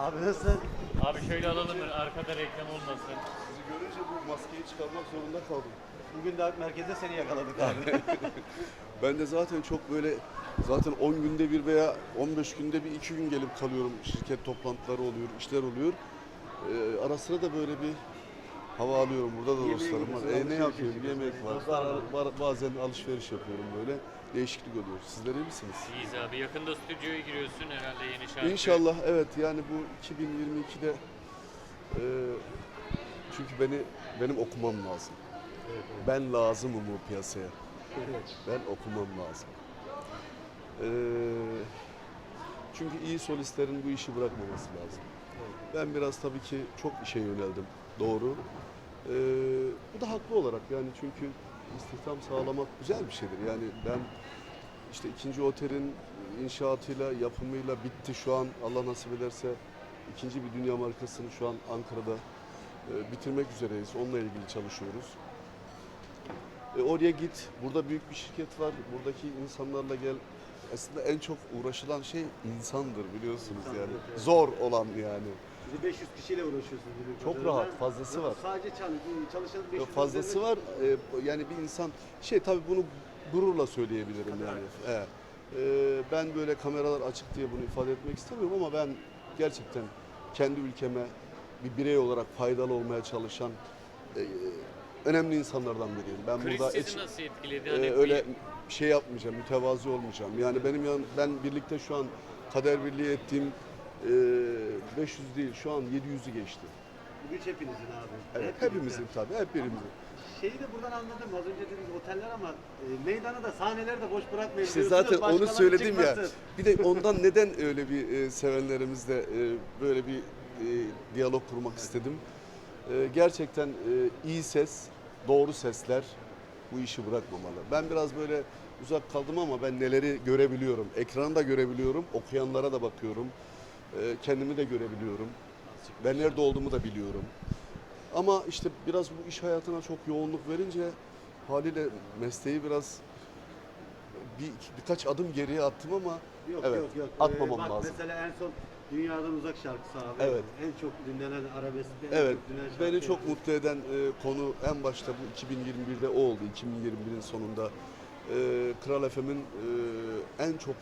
Abi nasılsın? Abi şöyle alalım mı? Arkada reklam olmasın. Sizi görünce bu maskeyi çıkarmak zorunda kaldım. Bugün de merkezde seni yakaladık abi. Ben de zaten çok böyle zaten 10 günde bir veya 15 günde bir iki gün gelip kalıyorum. Şirket toplantıları oluyor, işler oluyor. Ee, ara sıra da böyle bir hava alıyorum. Burada da dostlarım var. E, ne alışveriş yapayım? yapıyorsun. Yemek var. Bazen alışveriş yapıyorum böyle. Değişiklik oluyor. Sizler iyi misiniz? İyiyiz abi. Yakında stüdyoya giriyorsun herhalde yeni şarkı. İnşallah evet yani bu 2022'de e, çünkü beni benim okumam lazım. Ben lazımım bu piyasaya. Ben okumam lazım. Ee, çünkü iyi solistlerin bu işi bırakmaması lazım. Ben biraz tabii ki çok işe yöneldim. Doğru. Ee, bu da haklı olarak yani çünkü istihdam sağlamak güzel bir şeydir. Yani ben işte ikinci otelin inşaatıyla, yapımıyla bitti şu an Allah nasip ederse ikinci bir dünya markasını şu an Ankara'da e, bitirmek üzereyiz. Onunla ilgili çalışıyoruz. E, oraya git. Burada büyük bir şirket var. Buradaki insanlarla gel. Aslında en çok uğraşılan şey insandır biliyorsunuz İnsan, yani. evet. Zor olan yani. Bizi 500 kişiyle uğraşıyorsunuz. bildiğim Çok kadarıyla. rahat, fazlası var. Sadece çal, çalışan 500 Yok, Fazlası var. E, yani bir insan şey tabii bunu gururla söyleyebilirim Tabii, yani. Evet. E, ben böyle kameralar açık diye bunu ifade etmek istemiyorum ama ben gerçekten kendi ülkeme bir birey olarak faydalı olmaya çalışan e, önemli insanlardan biriyim. Ben Kriz burada sizi hiç, nasıl etkiledi? e, Hani öyle bir- şey yapmayacağım, mütevazi olmayacağım. Yani benim yan, ben birlikte şu an kader birliği ettiğim e, 500 değil şu an 700'ü geçti. Bu güç hepinizin abi. Evet, Hep hepimizin birlikte. tabii, hep birimizin. Şeyi de buradan anladım. Az önce dediniz oteller ama e, meydanı da sahneleri de boş bırakmayın. İşte zaten onu söyledim ya. çıkmasın. Bir de ondan neden öyle bir e, sevenlerimizle e, böyle bir e, diyalog kurmak istedim. E, gerçekten e, iyi ses, doğru sesler bu işi bırakmamalı. Ben biraz böyle uzak kaldım ama ben neleri görebiliyorum. Ekranı da görebiliyorum, okuyanlara da bakıyorum. E, kendimi de görebiliyorum. Ben nerede olduğumu da biliyorum. Ama işte biraz bu iş hayatına çok yoğunluk verince haliyle mesleği biraz bir birkaç adım geriye attım ama Yok evet, yok yok. atmamam Ee, bak lazım. Mesela en son Dünyadan Uzak şarkısı abi. Evet. En çok dinlenen arabeskte. en Evet, çok dinlenen beni çok mutlu eden e, konu en başta bu 2021'de o oldu. 2021'in sonunda e, Kral FM'in e, en çok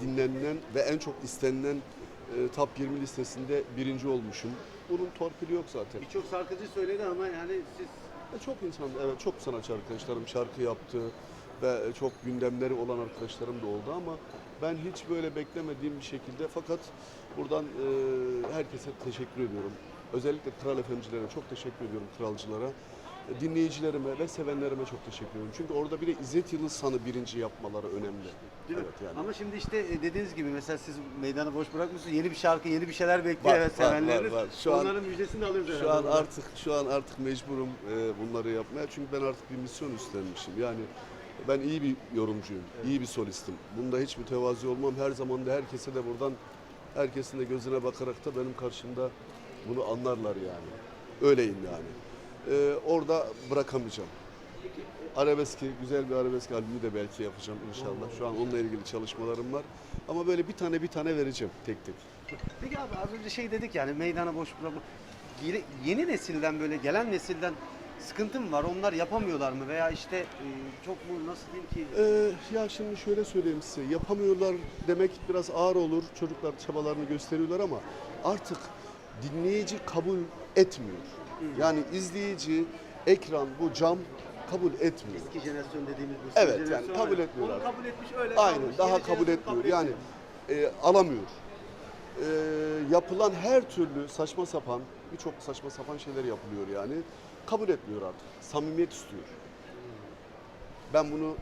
dinlenilen ve en çok istenilen e, Top 20 listesinde birinci olmuşum. Bunun torpili yok zaten. Birçok şarkıcı söyledi ama yani siz E, Çok insan, evet çok sanatçı arkadaşlarım şarkı yaptı ve çok gündemleri olan arkadaşlarım da oldu ama ben hiç böyle beklemediğim bir şekilde fakat buradan e, herkese teşekkür ediyorum. Özellikle Kral Efemcilere çok teşekkür ediyorum kralcılara. Dinleyicilerime ve sevenlerime çok teşekkür ediyorum. Çünkü orada bir de İzzet Yıldızhan'ı birinci yapmaları önemli. Değil mi? evet yani. Ama şimdi işte e, dediğiniz gibi mesela siz meydanı boş bırakmıyorsunuz. Yeni bir şarkı, yeni bir şeyler bekliyor evet, sevenleriniz. var, var. Şu an- Onların müjdesini de alıyoruz Şu an artık şu an artık mecburum e, bunları yapmaya çünkü ben artık bir misyon üstlenmişim. Yani ben iyi bir yorumcuyum, iyi bir solistim. Bunda hiç mütevazi olmam. Her zaman da herkese de buradan herkesin de gözüne bakarak da benim karşımda bunu anlarlar yani. Öyleyim yani. E, orada bırakamayacağım. Arabeski, güzel bir arabesk albümü de belki yapacağım inşallah. Şu an onunla ilgili çalışmalarım var. Ama böyle bir tane bir tane vereceğim tek tek. Peki abi az önce şey dedik yani meydana boş bırakma. Yeni nesilden böyle gelen nesilden sıkıntı mı var? Onlar yapamıyorlar mı? Veya işte e, çok mu nasıl diyeyim ki? Ee, ya şimdi şöyle söyleyeyim size. Yapamıyorlar demek biraz ağır olur. Çocuklar çabalarını gösteriyorlar ama artık dinleyici kabul etmiyor. Yani izleyici, ekran, bu cam kabul etmiyor. Eski jenerasyon dediğimiz bu. Evet, son yani jenerasyon kabul var. etmiyorlar. Onu kabul etmiş öyle Aynen kalmış. daha Yeni kabul jenerasyon etmiyor. Yani e, alamıyor. E, yapılan her türlü saçma sapan, birçok saçma sapan şeyler yapılıyor yani. Kabul etmiyor artık. Samimiyet istiyor. Ben bunu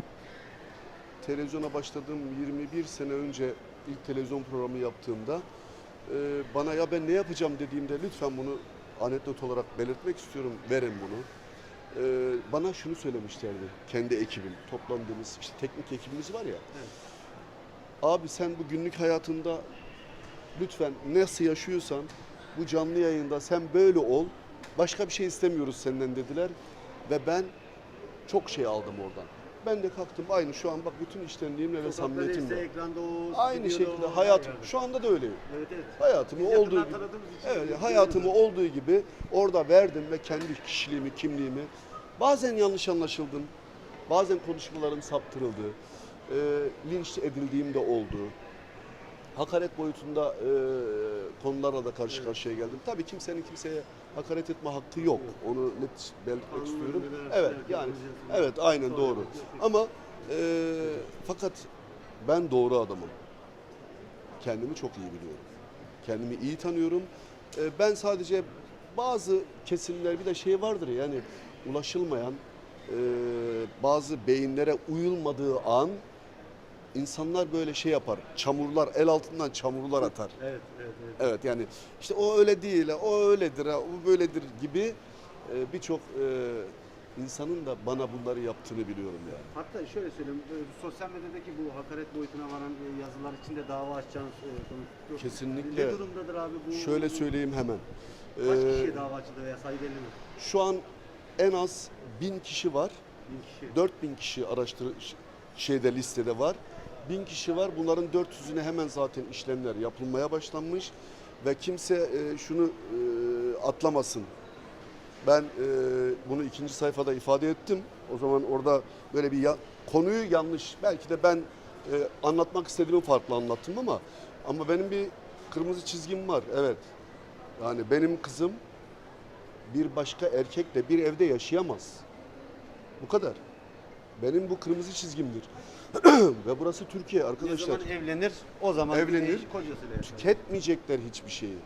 televizyona başladığım 21 sene önce ilk televizyon programı yaptığımda e, bana ya ben ne yapacağım dediğimde lütfen bunu anekdot olarak belirtmek istiyorum. Verin bunu. E, bana şunu söylemişlerdi kendi ekibim, toplandığımız işte teknik ekibimiz var ya. Abi sen bu günlük hayatında lütfen nasıl yaşıyorsan bu canlı yayında sen böyle ol. Başka bir şey istemiyoruz senden dediler ve ben çok şey aldım oradan. Ben de kalktım aynı şu an bak bütün iştenliğimle ve Sokakta samimiyetimle. neyse, ekranda o, Aynı şekilde o, hayatım her şu anda da yerde. Evet evet. Hayatımı Biz olduğu gibi. tanıdığımız için Evet, biliyoruz. hayatımı olduğu gibi orada verdim ve kendi kişiliğimi, kimliğimi. Bazen yanlış anlaşıldım. Bazen konuşmalarım saptırıldı. E, linç edildiğim de oldu. Hakaret boyutunda e, konularla da karşı karşıya geldim. Tabii kimsenin kimseye hakaret etme hakkı yok. Onu net belirtmek istiyorum. Evet yani evet aynen Doğru. Ama e, fakat ben doğru adamım. Kendimi çok iyi biliyorum. Kendimi iyi tanıyorum. E, ben sadece bazı kesimler bir de şey vardır ya, yani ulaşılmayan e, bazı beyinlere uyulmadığı an insanlar böyle şey yapar. Çamurlar el altından çamurlar atar. Evet evet evet. Evet yani işte o öyle değil, o öyledir, o böyledir gibi e, birçok e, insanın da bana bunları yaptığını biliyorum yani. Hatta şöyle söyleyeyim, e, sosyal medyadaki bu hakaret boyutuna varan e, yazılar için de dava açacağınız e, konu. Kesinlikle. Ne durumdadır abi bu? Şöyle söyleyeyim hemen. Kaç Ee, kişiye dava açıldı veya sayı belli mi? Şu an en az bin kişi var. Bin kişi. 4000 kişi araştır şeyde listede var. 1000 kişi var. Bunların 400'üne hemen zaten işlemler yapılmaya başlanmış ve kimse e, şunu e, atlamasın. Ben e, bunu ikinci sayfada ifade ettim. O zaman orada böyle bir ya- konuyu yanlış belki de ben e, anlatmak istediğimi farklı anlattım ama ama benim bir kırmızı çizgim var. Evet. Yani benim kızım bir başka erkekle bir evde yaşayamaz. Bu kadar. Benim bu kırmızı çizgimdir. Ve burası Türkiye Ne arkadaşlar. zaman evlenir? O zaman Evlenir. kocasıyla yaşar. Tüketmeyecekler hiçbir şeyi.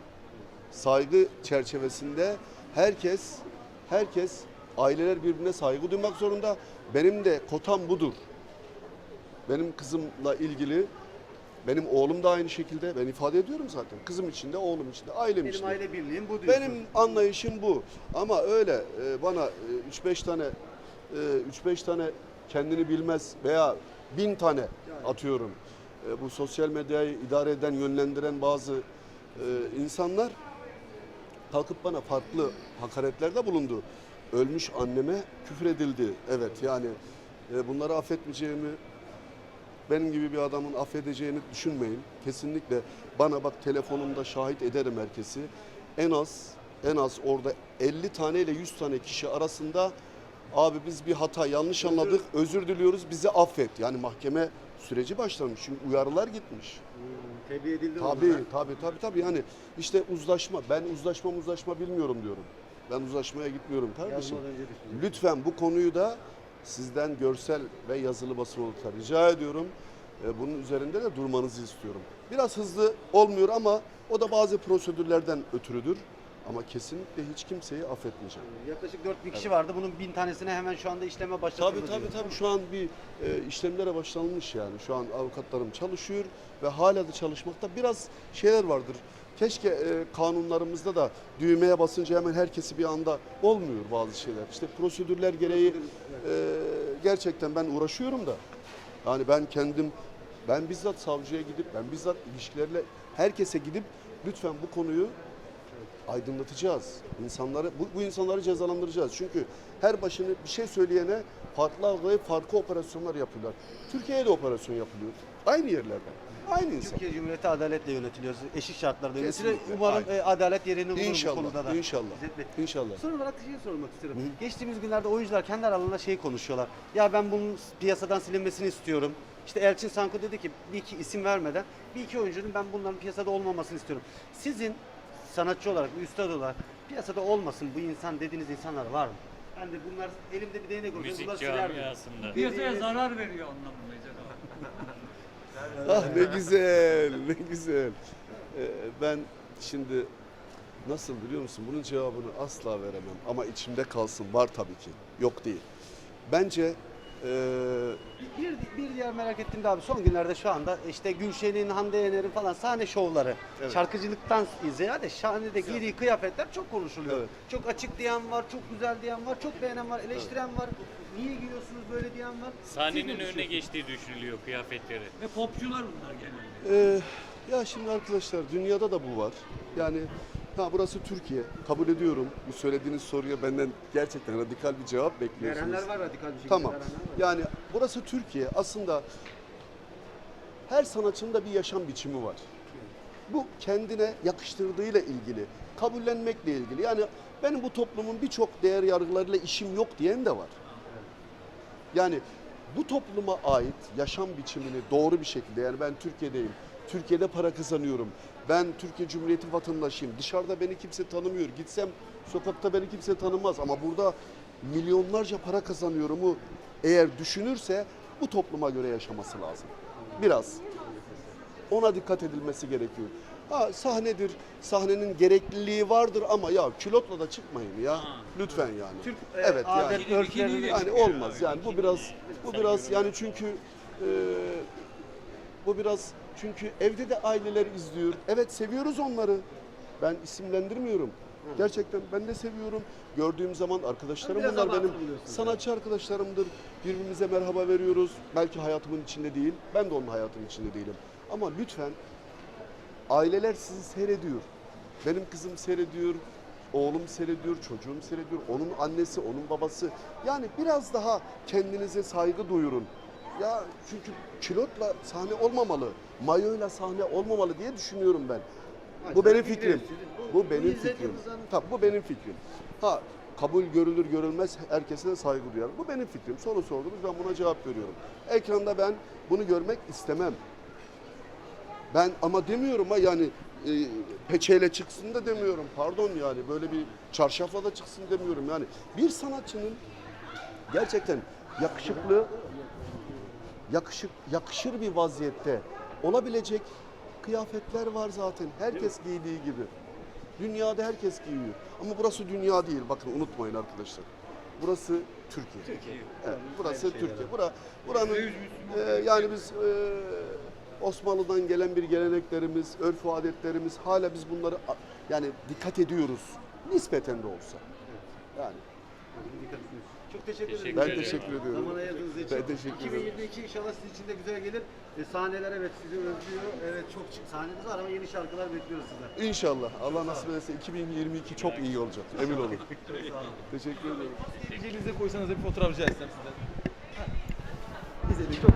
Saygı çerçevesinde herkes herkes aileler birbirine saygı duymak zorunda. Benim de kotam budur. Benim kızımla ilgili benim oğlum da aynı şekilde ben ifade ediyorum zaten. Kızım için de oğlum için de ailem Benim için de. aile birliğim bu diyorsun. Benim anlayışım bu. Ama öyle e, bana 3-5 tane 3-5 tane kendini bilmez veya bin tane atıyorum. E, Bu sosyal medyayı idare eden, yönlendiren bazı e, insanlar kalkıp bana farklı hakaretlerde bulundu. Ölmüş anneme küfür edildi. Evet yani e, bunları affetmeyeceğimi benim gibi bir adamın affedeceğini düşünmeyin. Kesinlikle bana bak telefonumda şahit ederim herkesi. En az en az orada 50 tane ile 100 tane kişi arasında abi biz bir hata yanlış anladık özür diliyoruz bizi affet. Yani mahkeme süreci başlamış çünkü uyarılar gitmiş. Tebliğ edildi o Tabii zaman. tabii tabii tabii yani işte uzlaşma ben uzlaşma uzlaşma bilmiyorum diyorum. Ben uzlaşmaya gitmiyorum kardeşim. Yazmadan önce düşünüyorum. Lütfen bu konuyu da sizden görsel ve yazılı basın olarak rica ediyorum. E, Bunun üzerinde de durmanızı istiyorum. Biraz hızlı olmuyor ama o da bazı prosedürlerden ötürüdür. Ama kesinlikle hiç kimseyi affetmeyeceğim. Yaklaşık 4000 kişi vardı. Bunun bin tanesine hemen şu anda işleme başlatıldı. Tabii tabii tabii şu an bir e, işlemlere başlanmış yani. Şu an avukatlarım çalışıyor ve hala da çalışmakta. Biraz şeyler vardır. Keşke e, kanunlarımızda da düğmeye basınca hemen herkesi bir anda olmuyor bazı şeyler. İşte prosedürler gereği e, gerçekten ben uğraşıyorum da. Yani ben kendim ben bizzat savcıya gidip ben bizzat ilişkilerle herkese gidip lütfen bu konuyu aydınlatacağız. İnsanları bu, bu insanları cezalandıracağız. Çünkü her başını bir şey söyleyene farklı algılayıp farklı operasyonlar yapıyorlar. Türkiye'de operasyon yapılıyor. Aynı yerlerde. Aynı insan. Türkiye Cumhuriyeti adaletle yönetiliyor. Eşit şartlarda yönetiliyor. Kesinlikle. Umarım Aynen. e, adalet yerini bulur bu İnşallah. konuda da. İnşallah. İzzet Bey. İnşallah. Son olarak bir şey sormak istiyorum. Geçtiğimiz günlerde oyuncular kendi aralarında şey konuşuyorlar. Ya ben bunun piyasadan silinmesini istiyorum. İşte Elçin Sanko dedi ki bir iki isim vermeden bir iki oyuncunun ben bunların piyasada olmamasını istiyorum. Sizin sanatçı olarak, bir üstad olarak piyasada olmasın bu insan dediğiniz insanlar var mı? Ben de bunlar elimde bir değnek olsa Müzik bunları silerdim. camiasında. Piyasaya zarar veriyor anlamında abi. Ah ne güzel, ne güzel. Ee, ben şimdi nasıl biliyor musun? Bunun cevabını asla veremem. Ama içimde kalsın. Var tabii ki. Yok değil. Bence eee, Bir, bir diğer merak ettiğim de abi son günlerde şu anda işte Gülşen'in, Hande Yener'in falan sahne şovları, Evet. şarkıcılıktan ziyade sahnede giydiği kıyafetler çok konuşuluyor. Evet. Çok açık diyen var, çok güzel diyen var, çok beğenen var, eleştiren var. Niye giyiyorsunuz böyle diyen var. Sahnenin önüne geçtiği düşünülüyor kıyafetleri. Ve popçular bunlar genelde. Ee, ya şimdi arkadaşlar dünyada da bu var. Yani Ha burası Türkiye. Kabul ediyorum. Bu söylediğiniz soruya benden gerçekten radikal bir cevap bekliyorsunuz. Verenler var radikal bir şekilde. Tamam. verenler var. Yani burası Türkiye. Aslında her sanatçının da bir yaşam biçimi var. Bu kendine yakıştırdığıyla ilgili, kabullenmekle ilgili. Yani benim bu toplumun birçok değer yargılarıyla işim yok diyen de var. Yani bu topluma ait yaşam biçimini doğru bir şekilde yani ben Türkiye'deyim. Türkiye'de para kazanıyorum. Ben Türkiye Cumhuriyeti vatandaşıyım. Dışarıda beni kimse tanımıyor. Gitsem sokakta beni kimse tanımaz ama burada milyonlarca para kazanıyorumu eğer düşünürse bu topluma göre yaşaması lazım. Biraz. Ona dikkat edilmesi gerekiyor. Ha sahnedir, sahnenin gerekliliği vardır ama ya külotla da çıkmayın ya. Lütfen yani. Türk e, evet yani. adet örflerini Yani olmaz yani bu biraz bu biraz yani çünkü e, bu biraz çünkü evde de aileler izliyor. Evet seviyoruz onları. Ben isimlendirmiyorum. Gerçekten ben de seviyorum. Gördüğüm zaman arkadaşlarım Biraz bunlar benim sanatçı arkadaşlarımdır. Birbirimize merhaba veriyoruz. Belki hayatımın içinde değil. Ben de onun hayatının içinde değilim. Ama lütfen aileler sizi seyrediyor. Benim kızım seyrediyor, oğlum seyrediyor, çocuğum seyrediyor, onun annesi, onun babası. Yani biraz daha kendinize saygı duyurun. Ya çünkü kilotla sahne olmamalı, mayoyla sahne olmamalı diye düşünüyorum ben. Bu benim fikrim. Bu Bu benim fikrim. Tabii bu benim fikrim. Ha kabul görülür görülmez herkese de saygı duyarım. Bu benim fikrim. Soru sordunuz ben buna cevap veriyorum. Ekranda ben bunu görmek istemem. Ben ama demiyorum ha yani e, peçeyle çıksın da demiyorum. Pardon yani böyle bir çarşafla da çıksın demiyorum. Yani bir sanatçının gerçekten yakışıklı yakışık yakışır bir vaziyette olabilecek kıyafetler var zaten. Herkes giydiği gibi. Dünyada herkes giyiyor. Ama burası dünya değil. Bakın unutmayın arkadaşlar. Burası Türkiye. Evet, burası Türkiye. Bura, buranın e, yani biz e, Osmanlı'dan gelen bir geleneklerimiz, örf adetlerimiz hala biz bunları yani dikkat ediyoruz. Nispeten de olsa. Yani Dikkat edin. Çok teşekkür ederim. Teşekkür ben ederim. teşekkür ediyorum. Zaman ayırdığınız için. Ben teşekkür ederim. 2022 inşallah sizin için de güzel gelir. E, sahneler evet sizi özlüyor. Evet çok çık- sahneniz var ama yeni şarkılar bekliyoruz sizden. İnşallah Allah nasip ederse 2022 çok iyi olacak. Emin olun. Teşekkür ederim. Cebinize koysanız da bir fotoğraf rica etsem sizden. Bize de çok